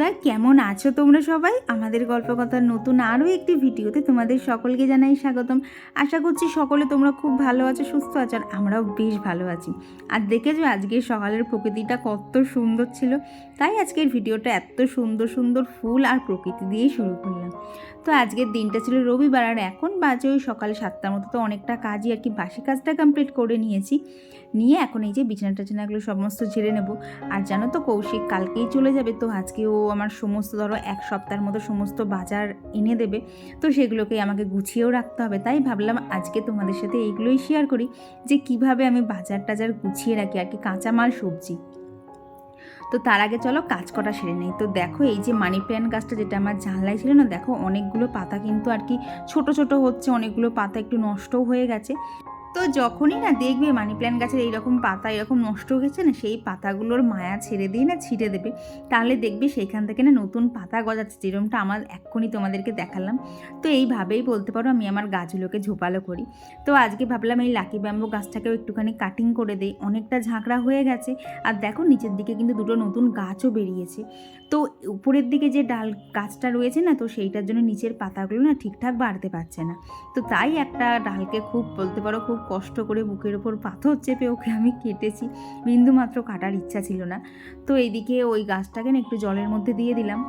বন্ধুরা, কেমন আছো তোমরা সবাই? আমাদের গল্পকথার নতুন আরও একটি ভিডিওতে তোমাদের সকলকে জানাই স্বাগতম। আশা করছি সকলে তোমরা খুব ভালো আছো, সুস্থ আছো, আর আমরাও বেশ ভালো আছি। আর দেখেছ আজকের সকালের প্রকৃতিটা কত সুন্দর ছিল। তাই আজকের ভিডিওটা এত সুন্দর সুন্দর ফুল আর প্রকৃতি দিয়েই শুরু করলাম। তো আজকের দিনটা ছিল রবিবার, আর এখন বাজে ওই সকাল সাতটার মতো। তো অনেকটা কাজই আর কি বাসি কাজটা কমপ্লিট করে নিয়েছি। নিয়ে এখন এই যে বিছানা টিছানাগুলো সমস্ত ঝেড়ে নেব। আর জানো তো, কৌশিক কালকেই চলে যাবে। তো আজকে ও আমার সমস্ত, ধরো এক সপ্তাহের মতো সমস্ত বাজার এনে দেবে, তো সেগুলোকে আমাকে গুছিয়েও রাখতে হবে। তাই ভাবলাম আজকে তোমাদের সাথে এইগুলোই শেয়ার করি, যে কীভাবে আমি বাজার টাজার গুছিয়ে রাখি আর কি, কাঁচামাল, সবজি। তো তার আগে চলো কাজ করা সেরে নেই। তো দেখো এই যে মানি প্ল্যান্ট গাছটা যেটা আমার জানলায় ছিল না, দেখো অনেকগুলো পাতা কিন্তু আর কি ছোট ছোট হচ্ছে, অনেকগুলো পাতা একটু নষ্টও হয়ে গেছে। তো যখনই না দেখবে মানি প্ল্যান্ট গাছের এইরকম পাতা এরকম নষ্ট হয়ে গেছে না, সেই পাতাগুলোর মায়া ছেড়ে দিয়ে না, ছিঁড়ে দেবে। তাহলে দেখবে সেইখান থেকে না নতুন পাতা গজাচ্ছে যেরকমটা আমার এক্ষুনি তোমাদেরকে দেখালাম। তো এইভাবেই বলতে পারো, আমি আমার গাছগুলোকে ঝোপালো করি। তো আজকে ভাবলাম এই লাকি ব্যাম্বো গাছটাকেও একটুখানি কাটিং করে দেই। অনেকটা ঝাঁকড়া হয়ে গেছে। আর দেখো নিচের দিকে কিন্তু দুটো নতুন গাছও বেরিয়েছে। তো উপরের দিকে যে ডাল গাছটা রয়েছে না, তো সেইটার জন্য নিচের পাতাগুলো না ঠিকঠাক বাড়তে পারছে না। তো তাই একটা ডালকে খুব বলতে পারো, খুব কষ্ট করে বুকের ওপর পাথর চেপে ওকে আমি কেটেছি। বিন্দু মাত্র কাটার ইচ্ছা ছিল না। তো এইদিকে ওই গাছটাকে না একটু জলের মধ্যে দিয়ে দিলাম।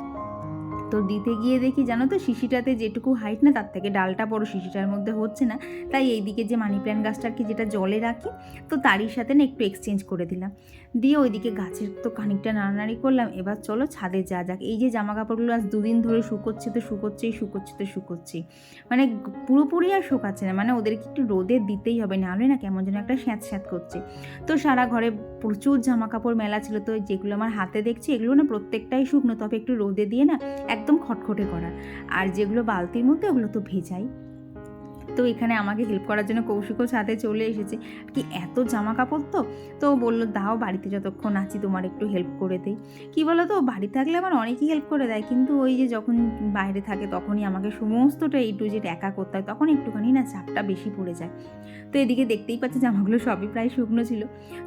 তো দিতে গিয়ে দেখি, জানো তো, শিশিটাতে যেটুকু হাইট না, তার থেকে ডালটা বড় শিশিটার মধ্যে হচ্ছে না। তাই এইদিকে যে মানি প্ল্যান্ট গাছটা আর কি যেটা জলে রাখি, তো তারই সাথে না একটু এক্সচেঞ্জ করে দিলাম। দিয়ে ওইদিকে গাছের তো খানিকটা নাড়ানাড়ি করলাম। এবার চলো ছাদে যা যাক। এই যে জামা কাপড়গুলো আজ দুদিন ধরে শুকোচ্ছে তো শুকোচ্ছেই, শুকোচ্ছে তো শুকোচ্ছেই। মানে পুরোপুরি আর শুকাচ্ছে না। মানে ওদেরকে একটু রোদে দিতেই হবে, নাহলে না কেমন যেন একটা স্যাঁত স্যাঁত করছে। তো সারা ঘরে প্রচুর জামা কাপড় মেলা ছিল। তো যেগুলো আমার হাতে দেখছি, এগুলো না প্রত্যেকটাই শুকনো। তবে একটু রোদে দিয়ে না একদম খটখটে করার আর যেগুলো বালতির মধ্যে, ওগুলো তো ভেজাই। তো এখানে আমাকে হেল্প করার জন্য কৌশিকও ছাদে চলে এসেছে। কি এত জামা কাপড় তো তো বলল, দাও বাড়িতে যতক্ষণ আছি, তোমার একটু হেল্প করে দেই। কী বলো তো বাড়ি থাকলে আমার অনেকেই হেল্প করে দেয়, কিন্তু ওই যে যখন বাইরে থাকে তখনই আমাকে সমস্তটা এই টু জেড একা করতে হয়, তখন একটুখানি না চাপটা বেশি পড়ে যায়। তো এদিকে দেখতেই পাচ্ছি জামাগুলো সবই প্রায় শুকনো ছিল।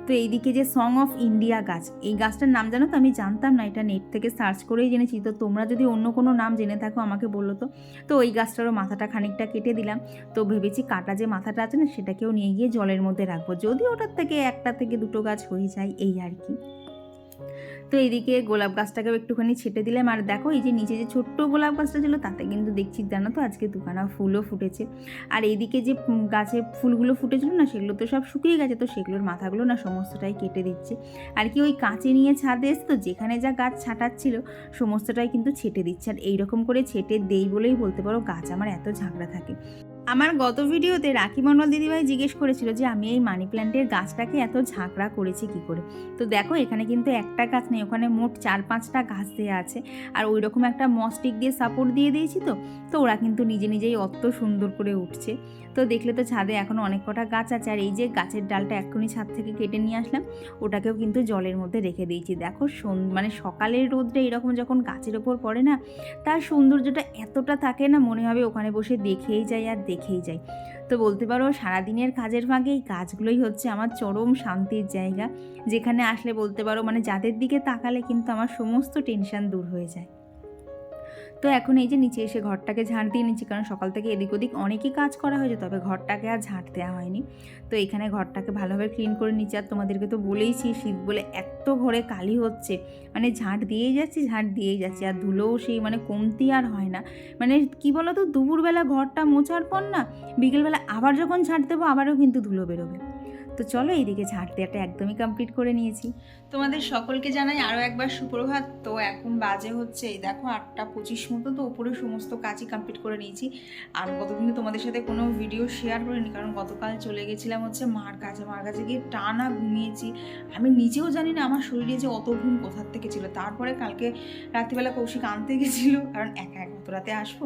তো এইদিকে যে সং অফ ইন্ডিয়া গাছ, এই গাছটার নাম জানো তো? আমি জানতাম না, এটা নেট থেকে সার্চ করেই জেনেছি। তো তোমরা যদি অন্য কোনো নাম জেনে থাকো, আমাকে বলল তো। তো ওই গাছটারও মাথাটা খানিকটা কেটে দিলাম। তো ভেবেছি কাটা যে মাথাটা আছে না, সেটাকেও নিয়ে গিয়ে জলের মধ্যে রাখব। যদি ওটার থেকে একটা থেকে দুটো গাছ হয়ে যায়, এই আর কি। তো এইদিকে গোলাপ গাছটাকেও একটুখানি ছেটে দিলাম। আর দেখো, এই যে নিচে যে ছোট্ট গোলাপ গাছটা ছিল, তাতে কিন্তু দেখছি, জানো তো, আজকে দুখানা ফুলও ফুটেছে। আর এইদিকে যে গাছে ফুলগুলো ফুটেছিল না, সেগুলো তো সব শুকিয়ে গেছে, তো সেগুলোর মাথাগুলো না সমস্তটাই কেটে দিচ্ছে। আর কি ওই কাঁচে নিয়ে ছাদে এসে তো যেখানে যা গাছ ছাটাচ্ছিল, সমস্তটাই কিন্তু ছেটে দিচ্ছে। আর এইরকম করে ছেটে দেই বলেই বলতে পারো, গাছ আমার এত ঝাঁকড়া থাকে। আমার গত ভিডিওতে রাখি মণ্ডল দিদিভাই জিজ্ঞেস করেছিল যে আমি এই মানি প্ল্যান্টের গাছটাকে এত ঝাঁকড়া করেছি কি করে? তো দেখো, এখানে কিন্তু একটা গাছ নেই, ওখানে মোট চার পাঁচটা গাছ দেওয়া আছে। আর ওই রকম একটা মস্টিক দিয়ে সাপোর্ট দিয়ে দিয়েছি তো তো ওরা কিন্তু নিজে নিজেই অত সুন্দর করে উঠছে। তো দেখলে তো ছাদে এখনও অনেক কটা গাছ আছে। আর এই যে গাছের ডালটা এক্ষুনি ছাদ থেকে কেটে নিয়ে আসলাম, ওটাকেও কিন্তু জলের মধ্যে রেখে দিয়েছি। দেখো মানে সকালের রোদটা এরকম যখন গাছের ওপর পড়ে না, তার সৌন্দর্যটা এতটা থাকে না, মনে হবে ওখানে বসে দেখেই যাই আর দেখেই যাই। তো বলতে পারো সারাদিনের কাজের ফাঁকে এই কাজগুলোই হচ্ছে আমার চরম শান্তির জায়গা। যেখানে আসলে বলতে পারো মানে যাদের দিকে তাকালে কিন্তু আমার সমস্ত টেনশন দূর হয়ে যায়। তো এখন এই যে নিচে এসে ঘরটাকে ঝাঁট দিয়ে নিচ্ছি, কারণ সকাল থেকে এদিক ওদিক অনেকই কাজ করা হয়েছে, তবে ঘরটাকে আর ঝাঁট দেওয়া হয়নি। তো এখানে ঘরটাকে ভালোভাবে ক্লিন করে নিচ্ছি। আর তোমাদেরকে তো বলেইছি, শীত বলে এত ঘরে কালি হচ্ছে। মানে ঝাঁট দিয়েই যাচ্ছি, ঝাঁট দিয়েই যাচ্ছি। আর ধুলোও সেই মানে কমতি আর হয় না। মানে কি বলো তো দুপুরবেলা ঘরটা মোছার পর না, বিকেলবেলা আবার যখন ঝাঁট দেবো, আবারও কিন্তু ধুলো বেরোবে। তো চলো এইদিকে ঝাঁট দেওয়াটা একদমই কমপ্লিট করে নিয়েছি। তোমাদের সকলকে জানাই আরও একবার সুপ্রভাত। তো এখন বাজে হচ্ছে, এই দেখো আটটা পঁচিশ মতো, তো উপরে সমস্ত কাজই কমপ্লিট করে নিয়েছি। আর গতদিন তোমাদের সাথে কোনো ভিডিও শেয়ার করিনি, কারণ গতকাল চলে গেছিলাম হচ্ছে মার কাছে। মার কাছে গিয়ে টানা ঘুমিয়েছি। আমি নিজেও জানি না আমার শরীরে যে অত ঘুম কোথার থেকে ছিল। তারপরে কালকে রাত্রিবেলা কৌশিক আনতে গেছিল, কারণ একা এক অত রাতে আসব।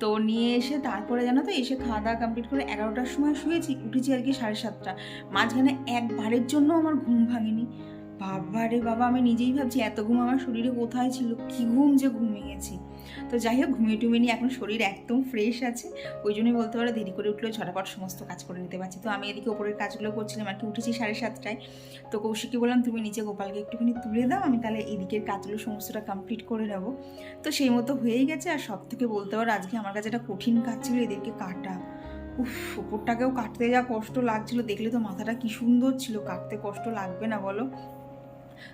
তো নিয়ে এসে তারপরে জানো তো এসে খাওয়া দাওয়া কমপ্লিট করে এগারোটার সময় শুয়েছি, উঠেছি আর কি সাড়ে সাতটা। মাঝখানে একবারের জন্য আমার ঘুম ভাঙেনি। বাবা রে বাবা, আমি নিজেই ভাবছি এত ঘুম আমার শরীরে কোথায় ছিল? কি ঘুম যে ঘুমিয়ে গেছি তো যাই হোক, ঘুমিয়ে টুমিয়ে নিয়ে এখন শরীর একদম ফ্রেশ আছে। ওই জন্যই বলতে পারো দেরি করে উঠলেও ছটাপট সমস্ত কাজ করে নিতে পারছি। তো আমি এদিকে ওপরের কাজগুলো করছিলাম আর কি, উঠেছি সাড়ে সাতটায়। তো কৌশিককে বললাম, তুমি নিচে গোপালকে একটুখানি তুলে দাও, আমি তাহলে এদিকের কাজগুলো সমস্তটা কমপ্লিট করে নেব। তো সেই মতো হয়েই গেছে। আর সব থেকে বলতে পারো, আজকে আমার কাছে একটা কঠিন কাজ ছিল এদেরকে কাটা। উফ উপরটাকেও কাটতে যা কষ্ট লাগছিল, দেখলে তো মাথাটা কি সুন্দর ছিল। কাটতে কষ্ট লাগবে না বলো।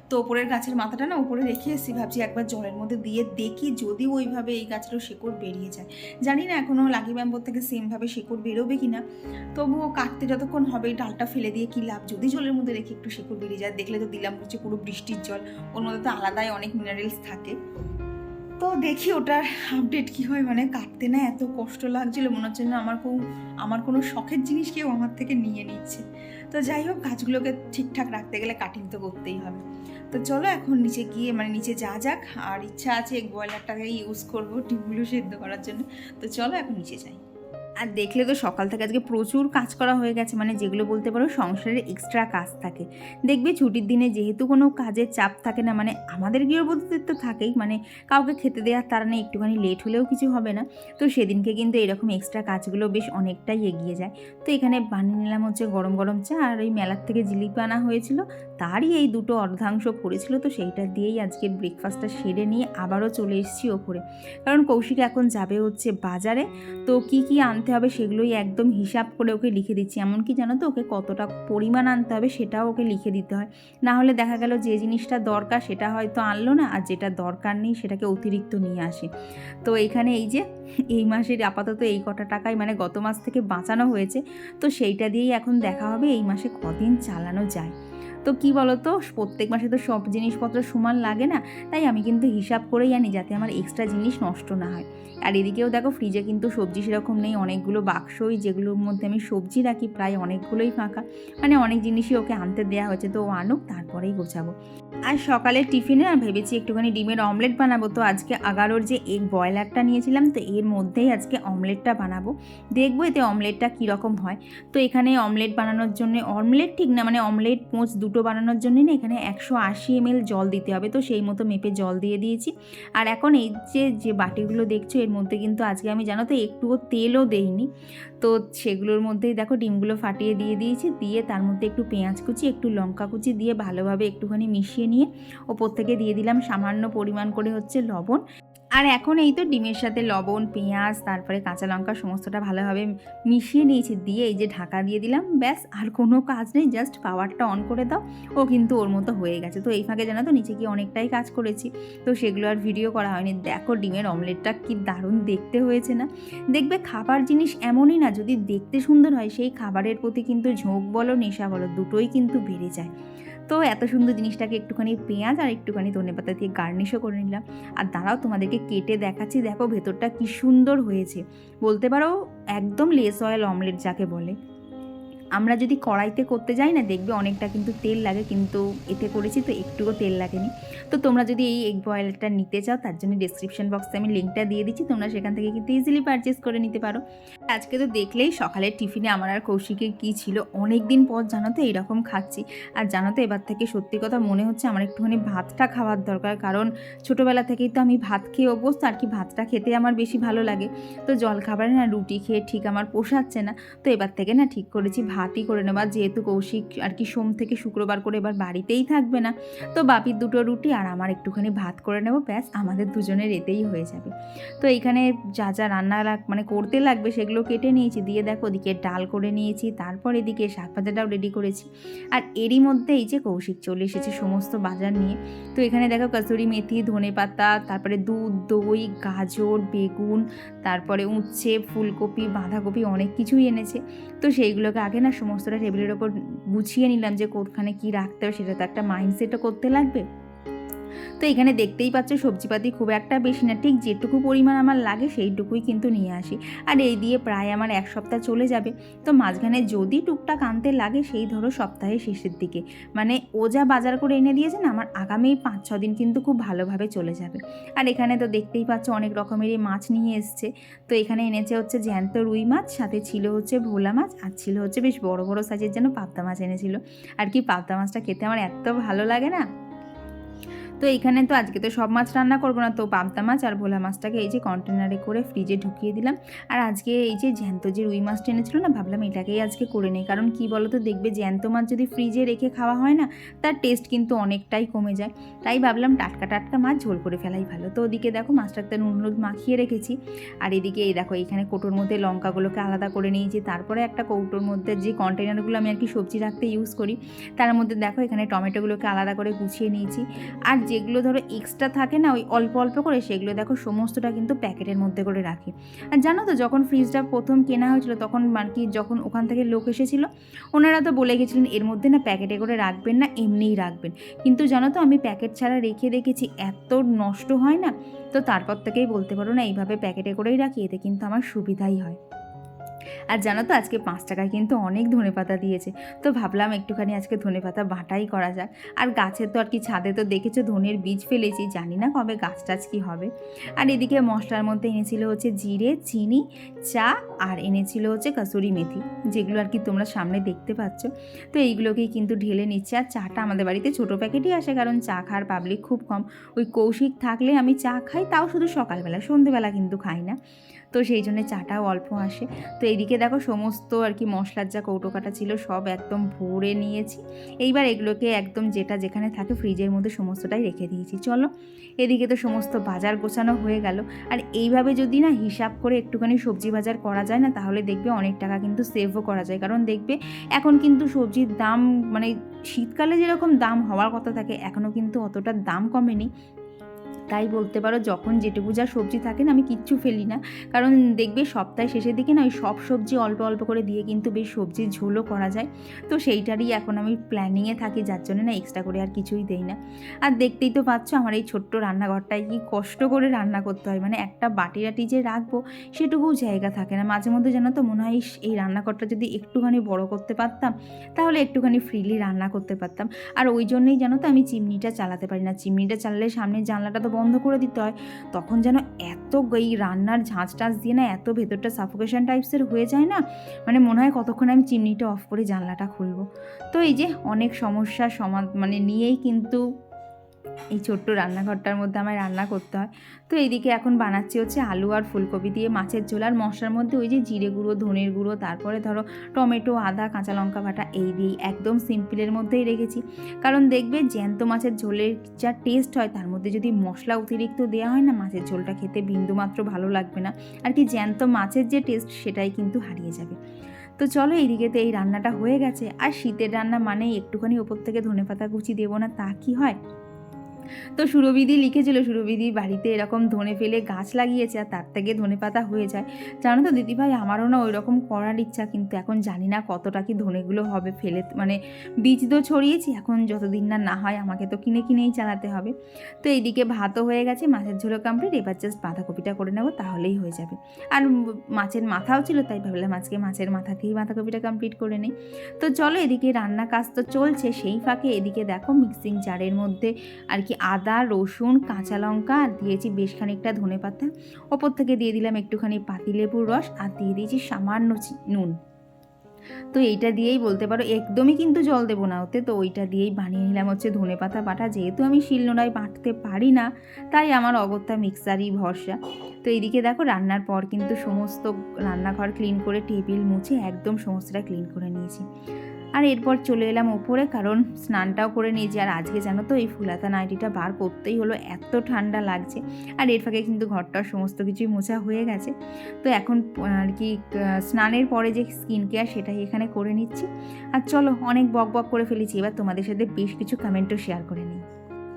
তো ওপরের গাছের মাথাটা না উপরে রেখে এসেছি, ভাবছি একবার জলের মধ্যে দিয়ে দেখি যদি ওইভাবে এই গাছেরও শেকড় বেরিয়ে যায়। জানি না এখনও লাগি ব্যাম্বোর থেকে সেমভাবে শেকড় বেরোবে কি না তবুও কাটতে যতক্ষণ হবে ডালটা ফেলে দিয়ে কি লাভ? যদি জলের মধ্যে রেখে একটু শেকড় বেরিয়ে যায়, দেখলে তো দিলাম হচ্ছে পুরো বৃষ্টির জল, ওর মধ্যে তো আলাদাই অনেক মিনারেলস থাকে। তো দেখি ওটার আপডেট কি হয় মানে কাটতে না এত কষ্ট লাগছিল, মনে হচ্ছে না আমার কোনো আমার কোনো শখের জিনিস কেউ আমার থেকে নিয়ে নিচ্ছে। তো যাই হোক, গাছগুলোকে ঠিকঠাক রাখতে গেলে কাটিং তো করতেই হবে। তো চলো এখন নিচে গিয়ে মানে নিচে যা যাক, আর ইচ্ছা আছে ব্রয়লারটাকে ইউজ করব, ডিমগুলো সেদ্ধ করার জন্য। তো চলো এখন নিচে যাই। আর দেখলে তো সকাল থেকে আজকে প্রচুর কাজ করা হয়ে গেছে মানে যেগুলো বলতে পারো সংসারের এক্সট্রা কাজ থাকে। দেখবে ছুটির দিনে যেহেতু কোনো কাজের চাপ থাকে না মানে আমাদের গৃহবধূদের তো থাকেই মানে কাউকে খেতে দেওয়ার তারা নেই, একটুখানি লেট হলেও কিছু হবে না। তো সেদিনকে কিন্তু এরকম এক্সট্রা কাজগুলো বেশ অনেকটাই এগিয়ে যায়। তো এখানে বানিয়ে নিলাম হচ্ছে গরম গরম চা, আর ওই মেলার থেকে জিলিপি আনা হয়েছিল। তারই এই দুটো অর্ধাংশ পড়েছিল, তো সেইটা দিয়েই আজকের ব্রেকফাস্টটা সেরে নিয়ে আবারও চলে এসেছি ওপরে। কারণ কৌশিক এখন যাবে হচ্ছে বাজারে, তো কি কি আনতে হবে সেগুলোই একদম হিসাব করে ওকে লিখে দিচ্ছি। এমনকি জানো তো, ওকে কতটা পরিমাণ আনতে হবে সেটাও ওকে লিখে দিতে হয়। না হলে দেখা গেল যে জিনিসটা দরকার সেটা হয়তো আনলো না, আর যেটা দরকার নেই সেটাকে অতিরিক্ত নিয়ে আসে। তো এইখানে এই যে, এই মাসের আপাতত এই কটা টাকাই মানে গত মাস থেকে বাঁচানো হয়েছে, তো সেইটা দিয়েই এখন দেখা হবে এই মাসে কদিন চালানো যায়। তো কি বলতো? প্রত্যেক মাসে তো সব জিনিসপত্র সমান লাগে না, তাই আমি কিন্তু হিসাব করেই আনি যাতে আমার এক্সট্রা জিনিস নষ্ট না হয়। আর এদিকেও দেখো ফ্রিজে কিন্তু সবজি সেরকম নেই, অনেকগুলো বাক্সই যেগুলোর মধ্যে আমি সবজি রাখি, প্রায় অনেকগুলোই ফাঁকা। মানে অনেক জিনিসই ওকে আনতে দেওয়া হয়েছে, তো ও আনুক, তারপরেই গোছাবো। আর সকালে টিফিনে আর ভেবেছি একটুখানি ডিমের অমলেট বানাবো, তো আজকে আগারোর যে এগ বয়লারটা নিয়েছিলাম, তো এর মধ্যেই আজকে অমলেটটা বানাবো। দেখব এতে অমলেটটা কীরকম হয়। তো এখানে অমলেট বানানোর জন্য অমলেট ঠিক না মানে অমলেট পোঁচ দুটো বানানোর জন্য না এখানে একশো আশি এমএল জল দিতে হবে। তো সেই মতো মেপে জল দিয়ে দিয়েছি। আর এখন এই যে যে বাটিগুলো দেখছ, এর মধ্যে কিন্তু আজকে আমি জানো তো একটুও তেলও দেইনি। তো সেগুলোর মধ্যেই দেখো ডিমগুলো ফাটিয়ে দিয়ে দিয়েছি। দিয়ে তার মধ্যে একটু পেঁয়াজ কুচি, একটু লঙ্কা কুচি দিয়ে ভালোভাবে একটুখানি মিশিয়ে নিয়ে ওপর থেকে দিয়ে দিলাম। সামান্য পরিমাণ করে হচ্ছে লবণ। আর এখন এই তো ডিমের সাথে লবণ, পেঁয়াজ, তারপরে কাঁচা লঙ্কা সমস্তটা ভালোভাবে মিশিয়ে নিয়েছি। দিয়ে এই যে ঢাকা দিয়ে দিলাম, ব্যাস, আর কোনো কাজ নেই জাস্ট পাওয়ারটা অন করে দাও। ও কিন্তু ওর মতো হয়ে গেছে। তো এই ফাঁকে জানো তো, নিচে গিয়ে অনেকটাই কাজ করেছি। তো সেগুলো আর ভিডিও করা হয়নি। দেখো ডিমের অমলেটটা কি দারুণ দেখতে হয়েছে না? দেখবে খাবার জিনিস এমনই না, যদি দেখতে সুন্দর হয়, সেই খাবারের প্রতি কিন্তু ঝোঁক বলো, নেশা বলো, দুটোই কিন্তু বেড়ে যায়। তো এত সুন্দর জিনিসটাকে একটুখানি পেঁয়াজ আর একটুখানি ধনে পাতা দিয়ে গার্নিশও করে নিলাম। আর দাঁড়াও, তোমাদেরকে কেটে দেখাচ্ছি। দেখো, ভেতরটা কি সুন্দর হয়েছে। বলতে পারো, একদম লেস অয়েল অমলেট যাকে বলে। আমরা যদি কড়াইতে করতে যাই না, দেখবে অনেকটা কিন্তু তেল লাগে, কিন্তু এতে করেছি তো একটুও তেল লাগেনি। তো তোমরা যদি এই এগ বয়েলটা নিতে চাও, তার জন্য ডিসক্রিপশন বক্সে আমি লিঙ্কটা দিয়ে দিচ্ছি, তোমরা সেখান থেকে কিন্তু ইজিলি পারচেস করে নিতে পারো। আজকে তো দেখলেই সকালের টিফিনে আমার আর কৌশিকের কী ছিল অনেক দিন পর জানো তো এইরকম খাচ্ছি। আর জানো তো এবার থেকে সত্যি কথা মনে হচ্ছে আমার একটুখানি ভাতটা খাওয়ার দরকার, কারণ ছোটোবেলা থেকেই তো আমি ভাত খেয়ে অভ্যস্ত, আর কি ভাতটা খেতে আমার বেশি ভালো লাগে। তো জল খাবারে না রুটি খেয়ে ঠিক আমার পোষাচ্ছে না, তো এবার থেকে না ঠিক করেছি ভাতই করে নেবা যেহেতু কৌশিক আর কি সোম থেকে শুক্রবার করে এবার বাড়িতেই থাকবে না তো বাপির দুটো রুটি আর আমার একটুখানি ভাত করে নেব ব্যাস আমাদের দুজনের এতেই হয়ে যাবে। তো এইখানে যা যা রান্না লাগ মানে করতে লাগবে সেগুলো কেটে নিয়েছি দিয়ে দেখো ওদিকে ডাল করে নিয়েছি তারপর এদিকে শাক ভাজাটাও রেডি করেছি। আর এরই মধ্যে এই যে কৌশিক চলে এসেছে সমস্ত বাজার নিয়ে তো এখানে দেখো কসুরি মেথি ধনে পাতা তারপরে দুধ দই গাজর বেগুন তারপরে উচ্ছে ফুলকপি বাঁধাকপি অনেক কিছুই এনেছে। তো সেইগুলোকে আগে না, সমস্তটা টেবিলের ওপর গুছিয়ে নিলাম যে কোথখানে কি রাখতে হবে, সেটা তো একটা মাইন্ডসেটও করতে লাগবে। তো এখানে দেখতেই পাচ্ছ সবজিপাতি খুব একটা বেশি না। ঠিক যেটুকু পরিমাণ আমার লাগে সেইটুকুই কিন্তু নিয়ে আসি। আর এই দিয়ে প্রায় আমার এক সপ্তাহ চলে যাবে। তো মাঝখানে যদি টুকটাক আনতে লাগে সেই ধরো সপ্তাহের শেষের দিকে। মানে ও যা বাজার করে এনে দিয়েছে না, আমার আগামী পাঁচ, ছ দিন কিন্তু খুব ভালোভাবে চলে যাবে। আর এখানে তো দেখতেই পাচ্ছ অনেক রকমেরই মাছ নিয়ে এসছে। তো এখানে এনেছে হচ্ছে জ্যান্ত রুই মাছ, সাথে ছিল হচ্ছে ভোলা মাছ, আর ছিল হচ্ছে বেশ বড় বড় সাইজের যেন পাবদা মাছ এনেছিল। আর কি পাবদা মাছটা খেতে আমার এত ভালো লাগে না? তো এখানে তো আজকে তো সব মাছ রান্না করব না, তো পাবদা মাছ আর ভোলা মাছটাকে এই যে কন্টেনারে করে ফ্রিজে ঢুকিয়ে দিলাম। আর আজকে এই যে জ্যান্ত যে রুই মাছটা এনেছিল না, ভাবলাম এটাকেই আজকে করে নেই, কারণ কি বলো তো দেখবে জ্যান্ত মাছ যদি ফ্রিজে রেখে খাওয়া হয় না, তার টেস্ট কিন্তু অনেকটাই কমে যায়। তাই ভাবলাম টাটকা টাটকা মাছ ঝোল করে ফেলাই ভালো। তো ওদিকে দেখো মাছটাতে নুন হলুদ মাখিয়ে রেখেছি। আর এদিকে এই দেখো এখানে কৌটোর মধ্যে লঙ্কাগুলোকে আলাদা করে নিয়েছি। তারপরে একটা কৌটোর মধ্যে যে কন্টেনারগুলো আমি আর কি সবজি রাখতে ইউজ করি, তার মধ্যে দেখো এখানে টমেটোগুলোকে আলাদা করে গুছিয়ে নিয়েছি। আর যেগুলো ধরো এক্সট্রা থাকে না, ওই অল্প অল্প করে সেগুলো দেখো সমস্তটা কিন্তু প্যাকেটের মধ্যে করে রাখি। আর জানো তো, যখন ফ্রিজটা প্রথম কেনা হয়েছিল, তখন আর কি যখন ওখান থেকে লোক এসেছিল, ওনারা তো বলে গেছিলেন, এর মধ্যে না প্যাকেটে করে রাখবেন না, এমনিই রাখবেন। কিন্তু জানো তো, আমি প্যাকেট ছাড়া রেখে দেখেছি, এত নষ্ট হয় না, তো তারপর থেকেই বলতে পারো না, এইভাবে প্যাকেটে করেই রাখি, এতে কিন্তু আমার সুবিধাই হয়। আর জানো তো, আজকে পাঁচ টাকায় কিন্তু অনেক ধনে পাতা দিয়েছে। তো ভাবলাম একটুখানি আজকে ধনে পাতা বাটাই করা যাক। আর গাছের তো আর কি ছাদে তো দেখেছ, ধনের বীজ ফেলেছি, জানি না কবে গাছ টাছ কী হবে। আর এদিকে মশলার মধ্যে এনেছিল হচ্ছে জিরে, চিনি, চা, আর এনেছিল হচ্ছে কাসুরি মেথি, যেগুলো আর কি তোমরা সামনে দেখতে পাচ্ছ। তো এইগুলোকেই কিন্তু ঢেলে নিচ্ছে, আর চাটা আমাদের বাড়িতে ছোটো প্যাকেটই আসে, কারণ চা খাওয়ার পাবলিক খুব কম। ওই কৌশিক থাকলে আমি চা খাই, তাও শুধু সকালবেলা, সন্ধেবেলা কিন্তু খাই না। তো সেই জন্য চাটাও অল্প আসে। তো এইদিকে দেখো সমস্ত আর কি মশলার যা কৌটো কাটা ছিল সব একদম ভরে নিয়েছি। এইবার এগুলোকে একদম যেটা যেখানে থাকে ফ্রিজের মধ্যে সমস্তটাই রেখে দিয়েছি। চলো, এদিকে তো সমস্ত বাজার গোছানো হয়ে গেল। আর এইভাবে যদি না হিসাব করে একটুখানি সবজি বাজার করা যায় না, তাহলে দেখবে অনেক টাকা কিন্তু সেভও করা যায়। কারণ দেখবে এখন কিন্তু সবজির দাম মানে শীতকালে যেরকম দাম হওয়ার কথা থাকে এখনও কিন্তু অতটা দাম কমেনি। তাই বলতে পারো, যখন যেটুকু যা সবজি থাকে না, আমি কিচ্ছু ফেলি না। কারণ দেখবে সপ্তাহে শেষের দিকে না, ওই সব সবজি অল্প অল্প করে দিয়ে কিন্তু বেশ সবজির ঝোলও করা যায়। তো সেইটারই এখন আমি প্ল্যানিংয়ে থাকি, যার জন্য না এক্সট্রা করে আর কিছুই দেই না। আর দেখতেই তো পাচ্ছ, আমার এই ছোট্ট রান্নাঘরটায় কি কষ্ট করে রান্না করতে হয়। মানে একটা বাটি রাটি যে রাখব, সেটুকুও জায়গা থাকে না। মাঝে মধ্যে যেন তো, মনে হয় এই রান্নাঘরটা যদি একটুখানি বড় করতে পারতাম, তাহলে একটুখানি ফ্রিলি রান্না করতে পারতাম। আর ওই জন্যই জানো তো, আমি চিমনিটা চালাতে পারি না। চিমনিটা চালালে সামনের জানলাটা তো বন্ধ করে দিতে হয়, তখন যেন এত এই রান্নার ঝাঁজ টাঁচ দিয়ে না এত ভেতরটা সাফোকেশন টাইপসের হয়ে যায় না মানে মনে হয় কতক্ষণ আমি চিমনিটা অফ করে জানলাটা খুলবো। তো এই যে অনেক সমস্যা সমা মানে নিয়েই কিন্তু এই ছোট্ট রান্নাঘরটার মধ্যে আমায় রান্না করতে হয়। তো এইদিকে এখন বানাচ্ছি হচ্ছে আলু আর ফুলকপি দিয়ে মাছের ঝোল আর মশলার মধ্যে ওই যে জিরে গুঁড়ো, ধনের গুঁড়ো, তারপরে ধরো টমেটো, আদা, কাঁচা লঙ্কা বাটা এই দিয়েই একদম সিম্পলের মধ্যেই রেখেছি। কারণ দেখবে জ্যান্ত মাছের ঝোলের যা টেস্ট হয় তার মধ্যে যদি মশলা অতিরিক্ত দেওয়া হয় না, মাছের ঝোলটা খেতে বিন্দুমাত্র ভালো লাগবে না। আর কি জ্যান্ত মাছের যে টেস্ট সেটাই কিন্তু হারিয়ে যাবে। তো চলো এইদিকে তো এই রান্নাটা হয়ে গেছে। আর শীতের রান্না মানেই একটুখানি ওপর থেকে ধনেপাতা কুচি দেবো না, তা কি হয়? তো সুরবিদি লিখেছিল সুরবিদি বাড়িতে এরকম ধনে ফেলে গাছ লাগিয়েছে আর তার থেকে ধনে পাতা হয়ে যায়। জানো তো দিদিভাই, আমারও না ওই রকম করার ইচ্ছা, কিন্তু এখন জানি না কতটা কি ধনেগুলো হবে ফেলে মানে বীজ তো ছড়িয়েছি, এখন যতদিন না না হয় আমাকে তো কিনে কিনেই চালাতে হবে। তো এইদিকে ভাতও হয়ে গেছে, মাছের ঝোলও কমপ্লিট এবার জাস্ট বাঁধাকপিটা করে নেব, তাহলেই হয়ে যাবে। আর মাছের মাথাও ছিল, তাই ভাবলাম আজকে মাছের মাথা থেকেই বাঁধাকপিটা কমপ্লিট করে নেই। তো চলো এদিকে রান্না কাজ তো চলছে, সেই ফাঁকে এদিকে দেখো মিক্সিং জারের মধ্যে আর কি আদা, রসুন, কাঁচা লঙ্কা আর দিয়েছি বেশ খানিকটা ধনে পাতা। ওপর থেকে দিয়ে দিলাম একটুখানি পাতিলেবুর রস আর দিয়ে দিয়েছি সামান্য নুন। তো এইটা দিয়েই বলতে পারো, একদমই কিন্তু জল দেবো না ওতে। তো ওইটা দিয়েই বানিয়ে নিলাম হচ্ছে ধনে পাতা বাটা। যেহেতু আমি শিলনোড়ায় বাটতে পারি না, তাই আমার অগত্যা মিক্সারই ভরসা। তো এইদিকে দেখো রান্নার পর কিন্তু সমস্ত রান্নাঘর ক্লিন করে টেবিল মুছে একদম সমস্তটা ক্লিন করে নিয়েছি। আর এরপর চলে এলাম ওপরে, কারণ স্নানটাও করে নিয়েছি। আর আজকে জানো তো, এই ফুলাতা নাইটিটা বার করতেই হলো, এত ঠান্ডা লাগছে। আর এর ফাঁকে কিন্তু ঘরটা সমস্ত কিছুই মোছা হয়ে গেছে। তো এখন আর কি স্নানের পরে যে স্কিন কেয়ার সেটাই এখানে করে নিচ্ছি। আর চলো, অনেক বক বক করে ফেলেছি। এবার তোমাদের সাথে বেশ কিছু কমেন্টও শেয়ার করে নিই।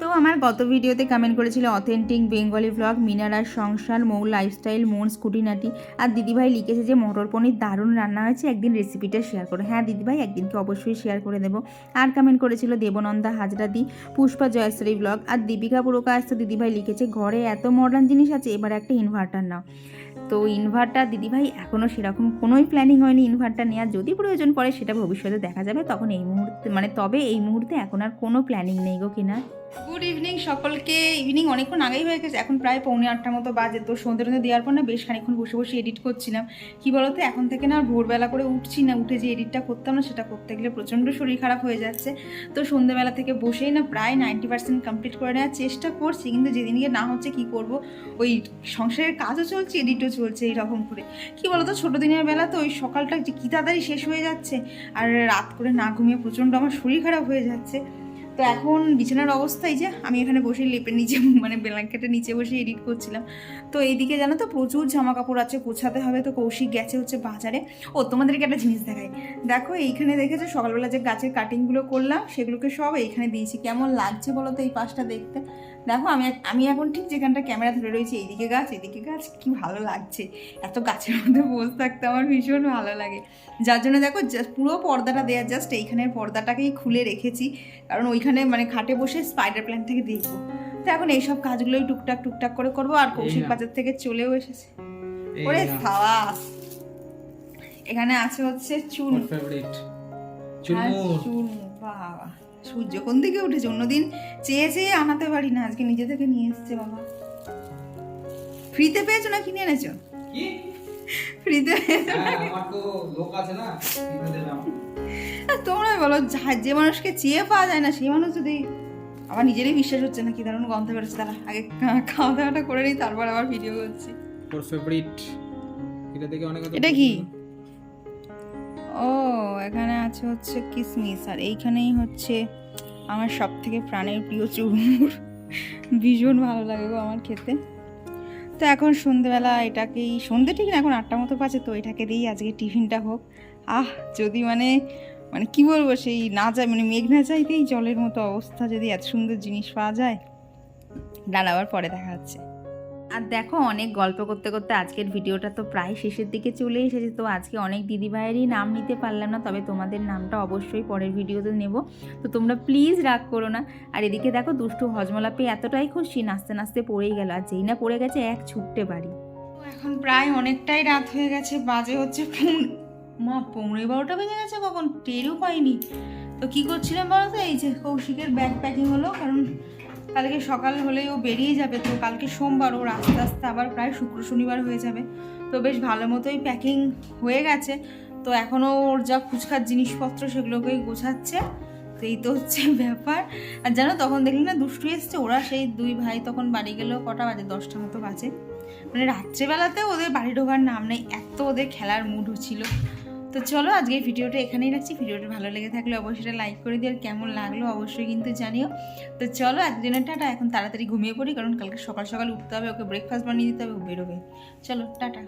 তো আমার গত ভিডিওতে কমেন্ট করেছিল অথেন্টিক বেঙ্গলি ব্লগ মিনারার সংসার, মৌ লাইফস্টাইল মন স্কুটিনাটি। আর দিদিভাই লিখেছে যে, মটর পনির দারুণ রান্না হয়েছে, একদিন রেসিপিটা শেয়ার করো। হ্যাঁ দিদিভাই, একদিনকে অবশ্যই শেয়ার করে দেবো। আর কমেন্ট করেছিল দেবনন্দা হাজরাদি, পুষ্পা জয়শ্রী ব্লগ আর দীপিকা পুরকাশ তো দিদিভাই লিখেছে, ঘরে এত মডার্ন জিনিস আছে, এবার একটা ইনভার্টার নাও। তো ইনভার্টার দিদিভাই এখনও সেরকম কোনোই প্ল্যানিং হয়নি ইনভার্টার নেওয়ার যদি প্রয়োজন পড়ে, সেটা ভবিষ্যতে দেখা যাবে। তখন এই মুহূর্তে মানে তবে এই মুহূর্তে এখন আর কোনো প্ল্যানিং নেই গো কিনা। গুড ইভিনিং সকলকে। ইভিনিং অনেকক্ষণ আগেই হয়ে গেছে, এখন প্রায় পৌনে আটটার মতো বাজে। তো সন্ধ্যে টন্ধে দেওয়ার পর না বেশ খানিক্ষণ বসে বসে এডিট করছিলাম। কি বলতো, এখন থেকে না ভোরবেলা করে উঠছি না, উঠে যে এডিটটা করতাম না সেটা করতে গেলে প্রচণ্ড শরীর খারাপ হয়ে যাচ্ছে। তো সন্ধ্যেবেলা থেকে বসেই না প্রায় নাইনটি পার্সেন্ট কমপ্লিট করে নেওয়ার চেষ্টা করছি, কিন্তু যেদিনকে না হচ্ছে কি করব, ওই সংসারের কাজও চলছে এডিটও চলছে এইরকম করে। কি বলতো ছোটো দিনের বেলা তো ওই সকালটা যে কী তাড়াতাড়ি শেষ হয়ে যাচ্ছে, আর রাত করে না ঘুমিয়ে প্রচণ্ড আমার শরীর খারাপ হয়ে যাচ্ছে। তো এখন বিছানার অবস্থাই যে, আমি এখানে বসে লেপের নিচে মানে ব্ল্যাঙ্কেটের নিচে বসে এডিট করছিলাম। তো এইদিকে জানো তো প্রচুর জামা কাপড় আছে, গোছাতে হবে তো কৌশিক গেছে হচ্ছে বাজারে। ও, তোমাদেরকে একটা জিনিস দেখাই। দেখো এইখানে দেখেছ সকালবেলা যে গাছের কাটিংগুলো করলাম, সেগুলোকে সব এইখানে দিয়েছি। কেমন লাগছে বলো তো এই পাশটা দেখতে? দেখো আমি আমি এখন ঠিক যেখানটা ক্যামেরা ধরে রয়েছি এইদিকে গাছ এদিকে গাছ কি ভালো লাগছে। এত গাছের মধ্যে বসে থাকতে আমার ভীষণ ভালো লাগে। যার জন্য দেখো পুরো পর্দাটা দেওয়া জাস্ট এইখানের পর্দাটাকেই খুলে রেখেছি। কারণ ওইখানে মানে খাটে বসে স্পাইডার প্ল্যান থেকে দেখব। তো এখন এইসব কাজগুলোই টুকটাক টুকটাক করে করব আর কৌশিক। বাজার থেকে চলেও এসেছে। ওরে সাবাস। এখানে আছে হচ্ছে চুন। আর চুলমুল। বাবা। সূর্য কোন দিকে উঠেছে? অন্যদিন চেয়ে চেয়ে আনাতে পারি না। আজকে নিজে থেকে নিয়ে এসছে বাবা। ফ্রিতে পেয়েছ না কিনে এনেছো? ফ্রিতে হ্যাঁ, আমার তো লোক আছে না, কিনে দেবে আমাকে। তোমরা বলো যে মানুষকে চেয়ে পাওয়া যায় না সেই মানুষ যদি আমার নিজেরই বিশ্বাস হচ্ছে না কি দারুণ গন্ধ বেরোচ্ছে। তারা আগে খাওয়া দাওয়াটা করে নিই তারপর আবার ভিডিও করছি। তোর এটা দেখে অনেক এটা কি? ও, এখানে আছে হচ্ছে কিসমিস, আর এইখানেই হচ্ছে আমার সব থেকে প্রাণের প্রিয় চুরমুর। ভীষণ ভালো লাগে গো আমার খেতে। তো এখন সন্ধেবেলা এটাকেই, সন্ধে ঠিক না, এখন আটটা মতো পাচ্ছে তো এটাকে দিয়েই আজকে টিফিনটা হোক। আহ, যদি মানে মানে কি বলব, সেই না যায় মানে মেঘ না চাইতেই জলের মতো অবস্থা, যদি এত সুন্দর জিনিস পাওয়া যায়। দাঁড়াবার পরে দেখা যাচ্ছে আর দেখো, অনেক গল্প করতে করতে আজকের ভিডিওটা তো প্রায় শেষের দিকে চলে এসেছে, তো আজকে অনেক দিদিভাইয়েরই নাম নিতে পারলাম না, তবে তোমাদের নামটা অবশ্যই পরের ভিডিওতে নেব। তো তোমরা প্লিজ রাগ করো না। আর এদিকে দেখো, দুষ্টু হজমলা পেয়ে এতটাই খুশি, নাচতে নাচতে পড়েই গেল, আর যেই না পড়ে গেছে, এক ছুটতে পারি এখন প্রায় অনেকটাই রাত হয়ে গেছে, বাজে হচ্ছে মা, পৌনে বারোটা বেজে গেছে কখন? টেরও পাইনি। তো কি করছিলাম বলো তো? এই যে কৌশিকের ব্যাগ প্যাকিং হলো, কারণ কালকে সকাল হলেই ও বেরিয়ে যাবে, তো কালকে সোমবার ওর আস্তে আস্তে আবার প্রায় শুক্র শনিবার হয়ে যাবে। তো বেশ ভালো মতোই প্যাকিং হয়ে গেছে। তো এখনও ওর যা ফুচকার জিনিসপত্র সেগুলোকেই গোছাচ্ছে। তো এই তো হচ্ছে ব্যাপার। আর জানো, তখন দেখলি না দুষ্টু এসছে, ওরা সেই দুই ভাই তখন বাড়ি গেলেও কটা বাজে? দশটা মতো বাজে। মানে রাত্রেবেলাতে ওদের বাড়ি ঢোকার নাম নেই, এত ওদের খেলার মুড ছিল। তো চলো আজকে ভিডিওটা এখানেই রাখছি। ভিডিওটা ভালো লেগে থাকলে অবশ্যই লাইক করে দিও আর কেমন লাগল অবশ্যই কিন্তু জানিও। তো চলো একদিনের টাটা। এখন তাড়াতাড়ি ঘুমিয়ে পড়ি কারণ কালকে সকাল সকাল উঠতে হবে, ওকে ব্রেকফাস্ট বানিয়ে দিতে হবে বেরোবে। চলো, টাটা।